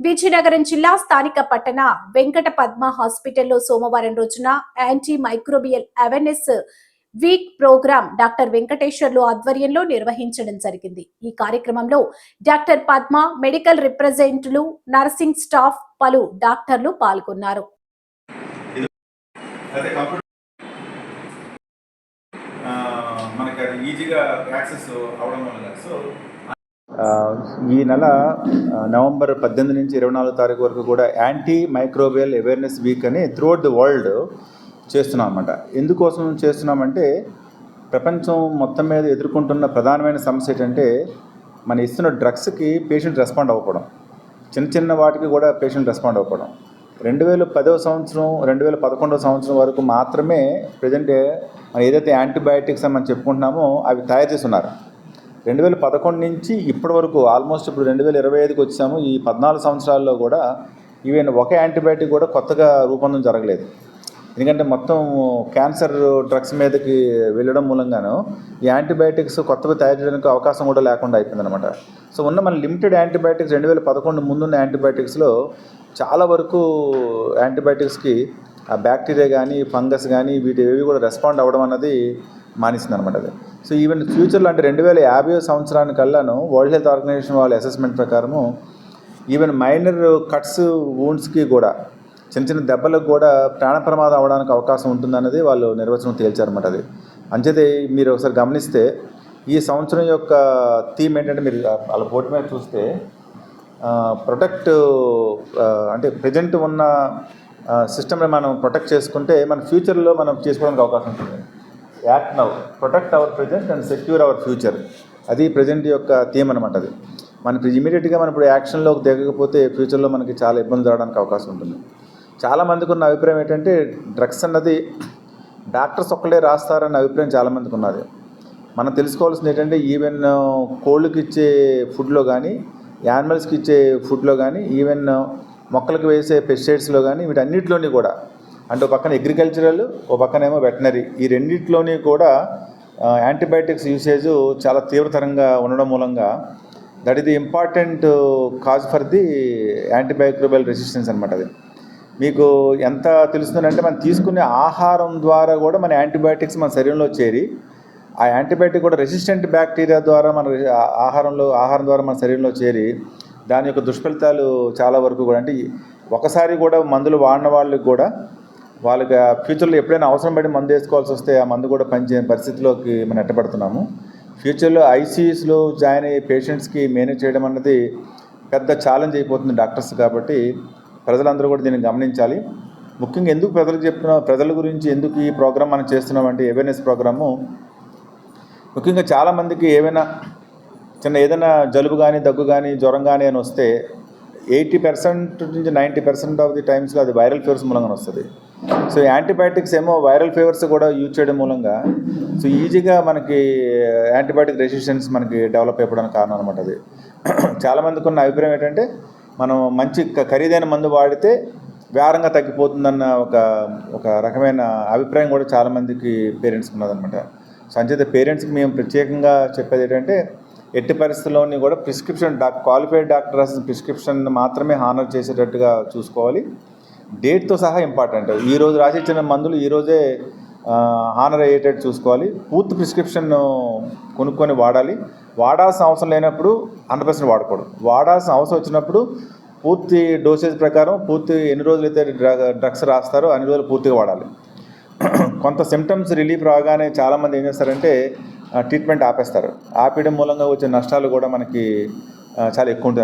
విజయనగరం జిల్లా స్థానిక పట్టణ వెంకట పద్మ హాస్పిటల్లో సోమవారం రోజున anti microbial awareness week program doctor Venkateswarlu ఆధ్వర్యంలో నిర్వహించడం జరిగింది. ఈ కార్యక్రమంలో డాక్టర్ పద్మ మెడికల్ రిప్రజెంట్లు నర్సింగ్ స్టాఫ్ పలు డాక్టర్లు పాల్గొన్నారు. మనకి అది ఈజీగా యాక్సెస్ అవడం వల్ల సో ఈ నెల నవంబర్ పద్దెనిమిది నుంచి ఇరవై నాలుగు తారీఖు వరకు కూడా యాంటీ మైక్రోబియల్ అవేర్నెస్ వీక్ అని త్రూఅవుట్ ది వరల్డ్ చేస్తున్నాం అన్నమాట ఎందుకోసం చేస్తున్నామంటే ప్రపంచం మొత్తం మీద ఎదుర్కొంటున్న ప్రధానమైన సమస్య ఏంటంటే మన ఇస్తున్న డ్రగ్స్కి పేషెంట్ రెస్పాండ్ అవ్వకపోవడం. చిన్న చిన్న వాటికి కూడా పేషెంట్ రెస్పాండ్ అవ్వకపోవడం. రెండు వేల పదవ సంవత్సరం రెండు వేల పదకొండవ సంవత్సరం వరకు మాత్రమే ప్రజెంట్ మనం ఏదైతే యాంటీబయాటిక్స్ అని మనం చెప్పుకుంటున్నామో అవి తయారు చేస్తున్నారు రెండు వేల పదకొండు నుంచి ఇప్పటి వరకు ఆల్మోస్ట్ ఇప్పుడు రెండు వేల ఇరవై ఐదుకి వచ్చాము. ఈ పద్నాలుగు సంవత్సరాల్లో కూడా ఈవెన్ ఒక యాంటీబయాటిక్ కూడా కొత్తగా రూపొందం జరగలేదు. ఎందుకంటే మొత్తం క్యాన్సర్ డ్రగ్స్ మీదకి వెళ్ళడం మూలంగాను ఈ యాంటీబయాటిక్స్ కొత్తవి తయారు చేయడానికి అవకాశం కూడా లేకుండా అయిపోయిందనమాట సో ఉన్న మన లిమిటెడ్ యాంటీబయాటిక్స్ రెండు వేల పదకొండు ముందున్న యాంటీబయాటిక్స్లో చాలా వరకు యాంటీబయాటిక్స్కి ఆ బ్యాక్టీరియా కానీ ఫంగస్ కానీ వీటి ఏవి కూడా రెస్పాండ్ అవ్వడం అన్నది మానేసింది అనమాట అది. సో ఈవెన్ ఫ్యూచర్లో అంటే రెండు వేల యాభై సంవత్సరానికల్లాను వరల్డ్ హెల్త్ ఆర్గనైజేషన్ వాళ్ళ అసెస్మెంట్ ప్రకారము ఈవెన్ మైనర్ కట్స్ వూండ్స్కి కూడా చిన్న చిన్న దెబ్బలకు కూడా ప్రాణ ప్రమాదం అవడానికి అవకాశం ఉంటుందన్నది వాళ్ళు నిర్వచనం తేల్చారన్నమాట అది. అంచేతే మీరు ఒకసారి గమనిస్తే ఈ సంవత్సరం యొక్క థీమ్ ఏంటంటే మీరు వాళ్ళ బోర్డు మీద చూస్తే ప్రొటెక్ట్ అంటే ప్రజెంట్ ఉన్న సిస్టమ్ని మనం ప్రొటెక్ట్ చేసుకుంటే మన ఫ్యూచర్లో మనం చేసుకోవడానికి అవకాశం ఉంటుంది. Act now protect our present and secure our future. అది ప్రజెంట్ యొక్క థీమ్ అనమాట అది. మనకి ఇమీడియట్గా మనం ఇప్పుడు యాక్షన్లోకి దిగకపోతే ఫ్యూచర్లో మనకి చాలా ఇబ్బంది జరగడానికి అవకాశం ఉంటుంది. చాలామందికి ఉన్న అభిప్రాయం ఏంటంటే డ్రగ్స్ అన్నది డాక్టర్స్ ఒక్కడే రాస్తారన్న అభిప్రాయం చాలామందికి ఉన్నది మనం తెలుసుకోవాల్సింది ఏంటంటే ఈవెన్ కోళ్ళకి ఇచ్చే ఫుడ్లో కానీ యానిమల్స్కి ఇచ్చే ఫుడ్లో కానీ ఈవెన్ మొక్కలకు వేసే పెస్టిసైడ్స్లో కానీ వీటన్నిటిలోని కూడా అంటే ఒక పక్కన అగ్రికల్చరల్ ఓ పక్కనేమో వెటనరీ ఈ రెండింటిలోని కూడా యాంటీబయాటిక్స్ యూసేజ్ చాలా తీవ్రతరంగా ఉండడం మూలంగా దట్ ఇది important cause for the antimicrobial resistance అనమాట అది. మీకు ఎంత తెలుస్తుందంటే మనం తీసుకునే ఆహారం ద్వారా కూడా మన యాంటీబయాటిక్స్ మన శరీరంలో చేరి ఆ యాంటీబయాటిక్ కూడా రెసిస్టెంట్ బ్యాక్టీరియా ద్వారా మన ఆహారంలో ఆహారం ద్వారా మన శరీరంలో చేరి దాని యొక్క దుష్ఫలితాలు చాలా వరకు కూడా అంటే ఒకసారి కూడా మందులు వాడిన వాళ్ళకి కూడా వాళ్ళకి ఫ్యూచర్లో ఎప్పుడైనా అవసరం పడి మందు వేసుకోవాల్సి వస్తే ఆ మందు కూడా పనిచేయని పరిస్థితిలోకి మనం ఎట్టబడుతున్నాము. ఫ్యూచర్లో ఐసీయూస్లో జాయిన్ అయ్యే పేషెంట్స్కి మేనేజ్ చేయడం అన్నది పెద్ద ఛాలెంజ్ అయిపోతుంది డాక్టర్స్ కాబట్టి ప్రజలందరూ కూడా దీన్ని గమనించాలి. ముఖ్యంగా ఎందుకు ప్రజలకు చెప్తున్నాం ప్రజల గురించి ఎందుకు ఈ ప్రోగ్రామ్ మనం చేస్తున్నామంటే అవేర్నెస్ ప్రోగ్రాము ముఖ్యంగా చాలామందికి ఏమైనా చిన్న ఏదైనా జలుబు కానీ దగ్గు కానీ జ్వరం కానీ అని వస్తే ఎయిటీ పర్సెంట్ నుంచి నైంటీ పర్సెంట్ ఆఫ్ ది టైమ్స్లో అది వైరల్ ఫీవర్స్ మూలంగా వస్తుంది. సో యాంటీబయాటిక్స్ ఏమో వైరల్ ఫీవర్స్ కూడా యూజ్ చేయడం మూలంగా సో ఈజీగా మనకి యాంటీబయాటిక్ రెసిస్టెన్స్ మనకి డెవలప్ అయిపోవడానికి కారణం అనమాట అది. చాలామందికి ఉన్న అభిప్రాయం ఏంటంటే మనం మంచి ఖరీదైన మందు వాడితే వేరంగా తగ్గిపోతుందన్న ఒక ఒక రకమైన అభిప్రాయం కూడా చాలామందికి పేరెంట్స్కి ఉన్నదనమాట సో అంచేత పేరెంట్స్కి మేము ప్రత్యేకంగా చెప్పేది ఏంటంటే ఎట్టి పరిస్థితుల్లోని కూడా ప్రిస్క్రిప్షన్ డాక్ క్వాలిఫైడ్ డాక్టర్ రాసిన ప్రిస్క్రిప్షన్ మాత్రమే హానర్ చేసేటట్టుగా చూసుకోవాలి. డేట్తో సహా ఇంపార్టెంట్. ఈ రోజు రాసి ఇచ్చిన మందులు ఈరోజే హానర్ అయ్యేటట్టు చూసుకోవాలి. పూర్తి ప్రిస్క్రిప్షన్ కొనుక్కొని వాడాలి. వాడాల్సిన అవసరం లేనప్పుడు హండ్రెడ్ పర్సెంట్ వాడకూడదు. వాడాల్సిన అవసరం వచ్చినప్పుడు పూర్తి డోసేజ్ ప్రకారం పూర్తి ఎన్ని రోజులైతే డ్రగ్స్ రాస్తారో అన్ని రోజులు పూర్తిగా వాడాలి. కొంత సిమ్టమ్స్ రిలీఫ్ రాగానే చాలామంది ఏం చేస్తారంటే ట్రీట్మెంట్ ఆపేస్తారు. ఆపేయడం మూలంగా వచ్చే నష్టాలు కూడా మనకి చాలా ఎక్కువ ఉంటాయి.